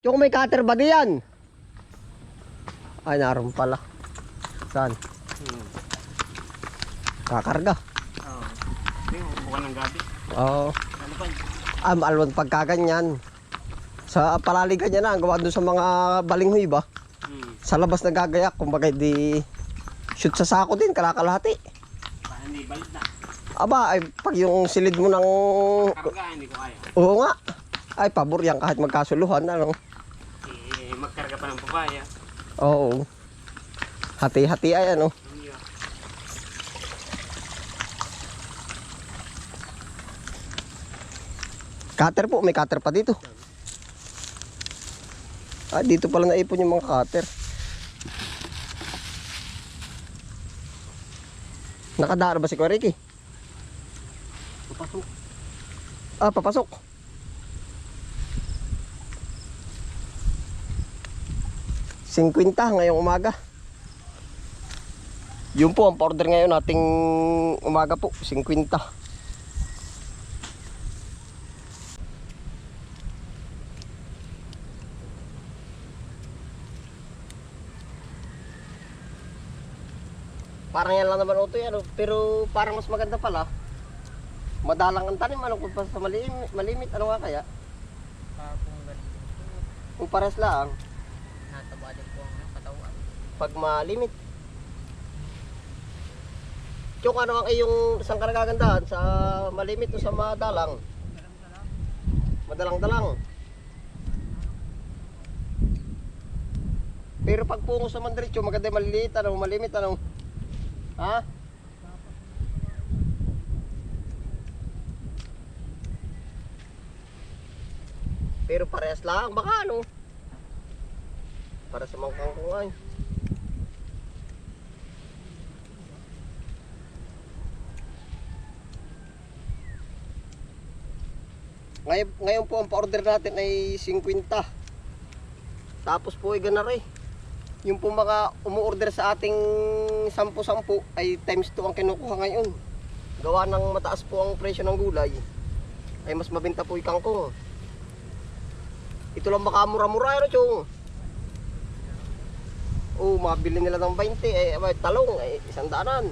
Yung may cutter ba diyan? Ay, naroon pala. Saan? Hmm. Kakarga. Oo. Hindi, bukan ng gabi. Oo. Ano pa? Ah, maalwan pagkaganyan. Sa palaligan niya na, ang gawa doon sa mga balinghoy ba? Hmm. Sa labas nagagayak, kumbaga di shoot sa sako din, kalakalahati. Para hindi balik na. Aba, ay pag yung silid mo ng... Karga, hindi ko kaya. Oo nga. Ay, pabor yan kahit magkasuluhan, ano? Ng papaya. Oo. Hati-hati ay, ano? Yun? Cutter po, may cutter pa dito. Ah, dito pala naipon yung mga cutter. Nakadaan ba si Kuya Ricky? Papasok. Ah, papasok. Singkwinta ngayong umaga. Yun po ang order ngayon nating umaga po, 50. Parang yan lang naman utoy ano, pero parang mas maganda pala. Madalang ang tanim ano kung pa sa malimit, malimit ano nga kaya? Ganito. Kung pares lang, Nataba din po ang katawan. pag malimit. Yung ano ang iyong isang karagagandahan sa malimit o sa madalang? Madalang-dalang. Pero pag pungo sa mandiretso, maganda yung maliliit, ano, malimit, ano? Ha? Pero parehas lang, baka ano? Para sa mga kangkong ay. Ngayon, ngayon po ang pa-order natin ay 50. Tapos po ay ganare. Yung po mga umu-order sa ating 10-10 ay times 2 ang kinukuha ngayon. Gawa ng mataas po ang presyo ng gulay. Ay mas mabenta po yung kangkong. Ito lang baka mura-mura ano chong. Oh, mabili nila ng 20 eh abay, talong eh isang daanan.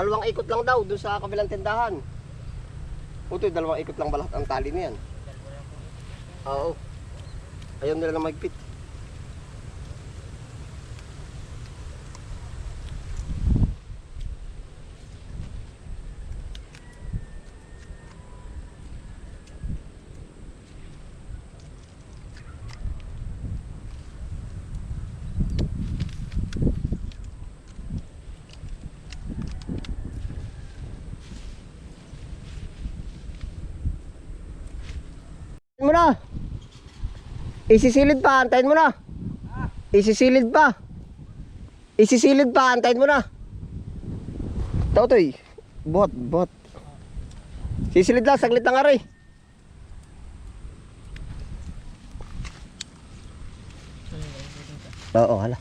Dalawang ikot lang daw doon sa kabilang tindahan. Utoy, dalawang ikot lang balat ang tali niyan. Oo. Ayaw nila na magpit. Antayin mo na. Isisilid pa, antayin mo na. Isisilid pa. Isisilid pa, antayin mo na. Tautoy. Bot, bot. Sisilid lang, saglit lang aray. Oo, hala.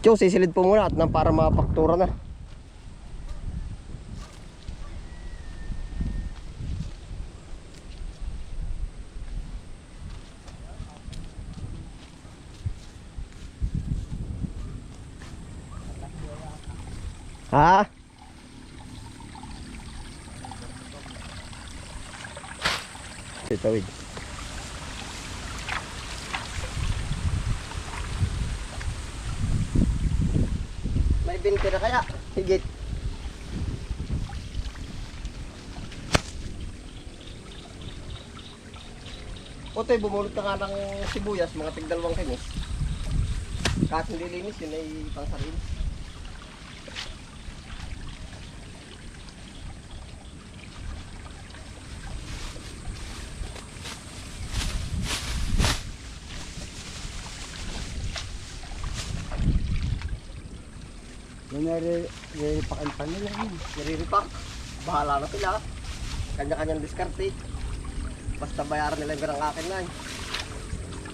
Tiyo, sisilid po muna at nang para mapaktura na. Ha? Tawid. May binti na kaya? Higit. Otoy, bumulot ka nga ng sibuyas, mga tigdalawang kinis. Kahit hindi linis, yun ay pang sarili. Yung nare-repakan pa nila. Niriripak. Bahala na sila. Kanya-kanyang diskarte. Basta bayaran nila yung ganang akin na eh.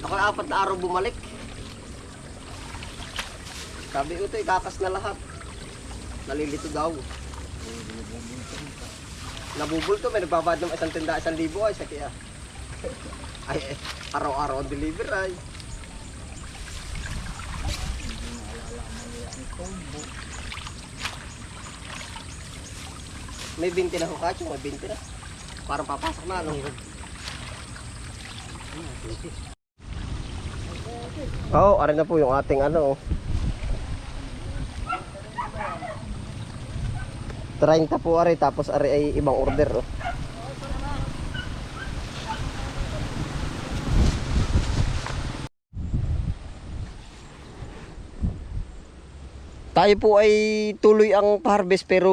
Ako apat na araw bumalik. Sabi ko ito, ikakas na lahat. Nalilito daw. Nabubulto, may nagbabad ng isang tinda, isang libo ay sa kaya. Ay, eh, araw-araw ang deliver ay. May 20 na hukacho, may 20 na. Parang papasok na, ano? Oo, oh, arin na po yung ating ano. oh. 30 po ari tapos ari ay ibang order oh. Tayo po ay tuloy ang harvest pero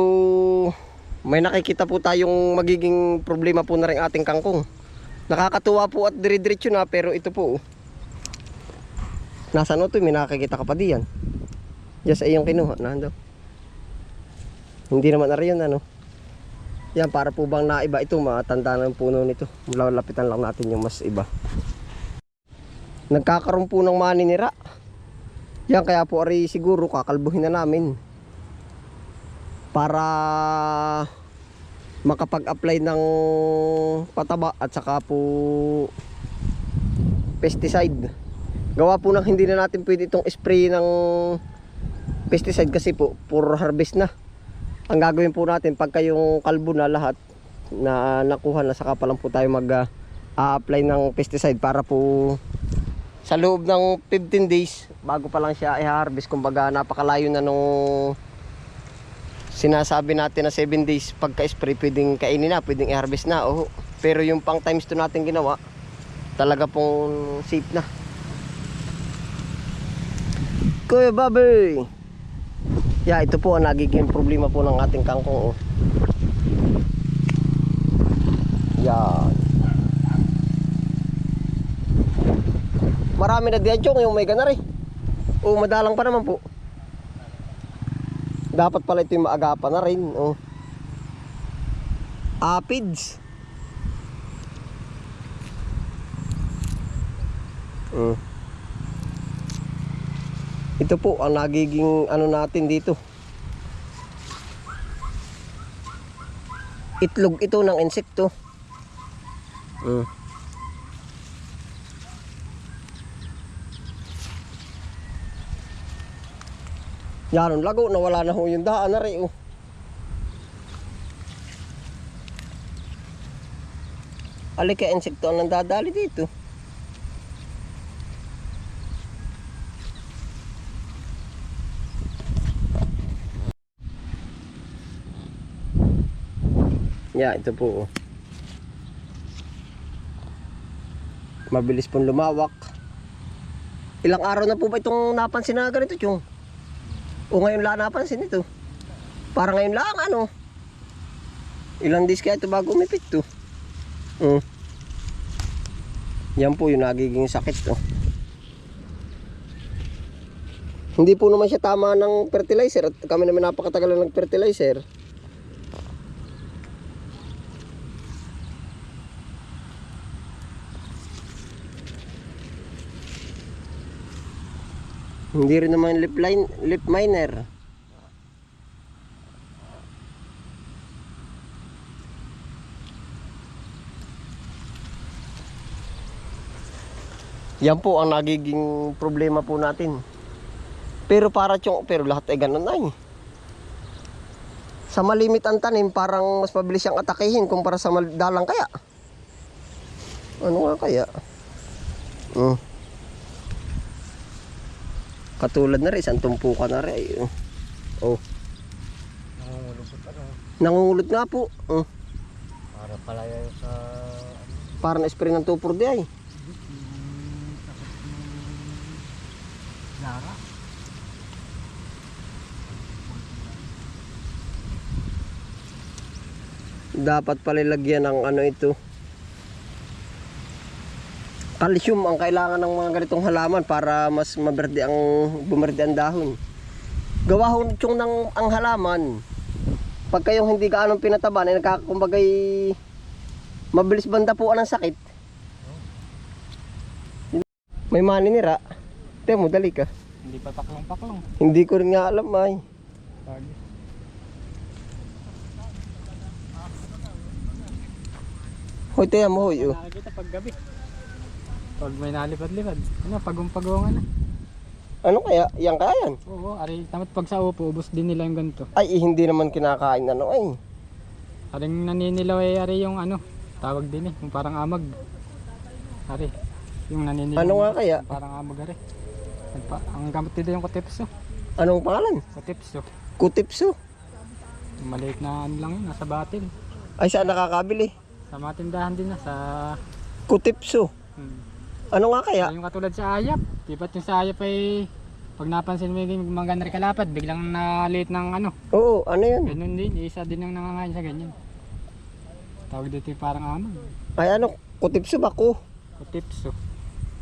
may nakikita po tayong magiging problema po na rin ating kangkong. Nakakatuwa po at dire-diretso na pero ito po. oh. Nasaan ito? May nakakita ka pa diyan. Just ay yung kinuha. Nando. Hindi naman na rin ano. Yan, para po bang naiba ito, matanda ng puno nito. Lalapitan lang natin yung mas iba. Nagkakaroon po ng maninira. Yan, kaya po ari siguro kakalbuhin na namin. Para makapag-apply ng pataba at saka po pesticide. Gawa po ng hindi na natin pwede itong spray ng pesticide kasi po puro harvest na. Ang gagawin po natin pagka yung kalbo na lahat na nakuha na saka pa lang po tayo mag ah, ng pesticide para po sa loob ng 15 days bago pa lang siya i-harvest kumbaga napakalayo na nung sinasabi natin na 7 days pagka spray pwedeng kainin na pwedeng i-harvest na oh. pero yung pang times 2 natin ginawa talaga pong safe na Kuya Bobby Yeah, ito po ang nagiging problema po ng ating kangkong. Oh. Yan. Marami na diyan yung may ganar eh. O madalang pa naman po. Dapat pala ito yung maagapan na rin. Oh. Apids. Mm. Ito po ang nagiging ano natin dito. Itlog ito ng insekto. Mm. Yan, lago, nawala na ho yung daan na rin. Oh. Alika insekto ang nandadali dito. Yeah, ito po. oh. Mabilis pong lumawak. Ilang araw na po ba itong napansin na ganito, Chong? O ngayon lang napansin ito? Para ngayon lang, ano? Ilang days kaya ito bago umipit to? Mm. Yan po yung nagiging sakit to. Hindi po naman siya tama ng fertilizer at kami naman napakatagal na nag-fertilizer. Hindi rin naman lip line, lip miner. Yan po ang nagiging problema po natin. Pero para chong, pero lahat ay ganun ay. Sa malimit ang tanim, parang mas mabilis siyang atakihin kumpara sa dalang kaya. Ano nga kaya? Hmm. Katulad na rin, isang tumpukan na rin. ay, Oh. oh. Nangungulubot ano. Nangungulot nga po. Oh. Para pala yan sa... Para na spray ng 2,4 di ay. Lara. Dapat pala lagyan ng ano ito. Calcium ang kailangan ng mga ganitong halaman para mas maberde ang bumerde ang dahon. Gawa ho yung ng ang halaman. Pag kayong hindi gaanong pinataban, ay nagkakakumbagay mabilis banda po ang sakit. May maninira. Tiyan mo, dali ka. Hindi pa paklong-paklong. Hindi ko rin nga alam ay. Hoy, tiyan mo, hoy. oh. Nakakita pag gabi. Pag may nalipad-lipad. Ano, pagong-pagongan na. Ano kaya? Yan kaya yan? Oo, ari, tamat pag sa upo, ubos din nila yung ganito. Ay, eh, hindi naman kinakain ano ay. Aring naninilaw ay ari yung ano, tawag din eh, yung parang amag. Ari, yung naninilaw. Ano nga kaya? Parang amag ari. Nagpa, ang gamit dito yung kutipso. Anong pangalan? Kutipso. Kutipso. Yung maliit na ano lang yun, nasa batil. Ay, saan nakakabili? Sa mga tindahan din na, sa... Kutipso. Hmm. Ano nga kaya? Yung katulad sa ayap. Di ba't yung sa ayap ay... Pag napansin mo yung mga ganari kalapad, biglang naliit ng ano. Oo, ano yun? Ganun din, isa din ang nangangain sa ganyan. Tawag dito yung parang amag. Ay, ano? Kutipso ba ko? Kutipso.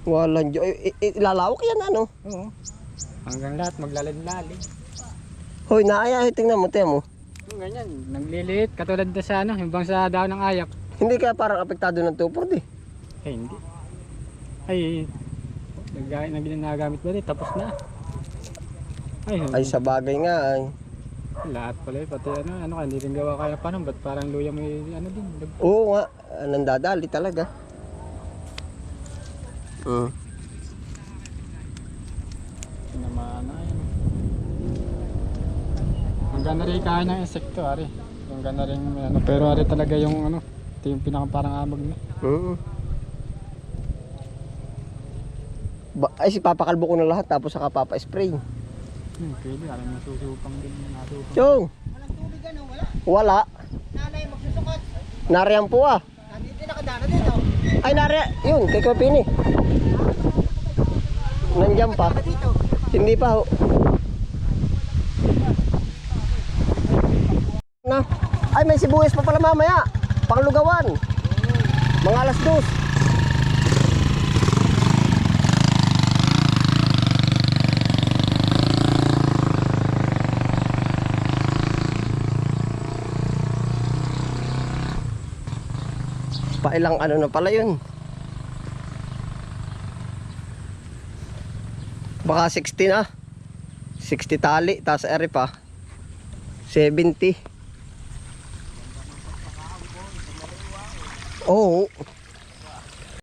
Walang Diyo. Ilalawak yan ano? Oo. Hanggang lahat maglalim-lalim. Hoy, naaya. Tingnan mo, tiyan mo. Yung ganyan, nagliliit. Katulad na sa ano, yung bang sa daon ng ayap. Hindi kaya parang apektado ng tupod eh. Eh, hindi. Ay, nag nagamit ba rin? Tapos na. Ay, Ay, sa bagay nga ay. lahat pala eh. Pati ano, ano ka, hindi rin gawa kaya paano. Ba't parang luya mo yung ano din. lag- Oo nga. Nandadali talaga. Mm. Tinamaan na yun. Ang ganda rin kain ng insekto, ari. Yung ganda rin, ano, pero ari talaga yung ano, ito yung pinaka parang amag na. Mm. Ba, ay, si papakalbo ko na lahat tapos saka papa-spray. Hmm, pwede, ari may susupang din, nasupang. Chong! Walang tubig ano, wala. Wala. Nanay magsusukat. Nariyan po ah. Nandito nakadana dito. Ay, nari. Yun, kay Kopini. Nandiyan pa. Dito. Hindi pa ho. Na. Ay, may sibuyas pa pala mamaya. Panglugawan. Mga alas dos. Pailang ano na pala yun. Baka 60 na. 60 tali, tapos eri pa. 70. Oo.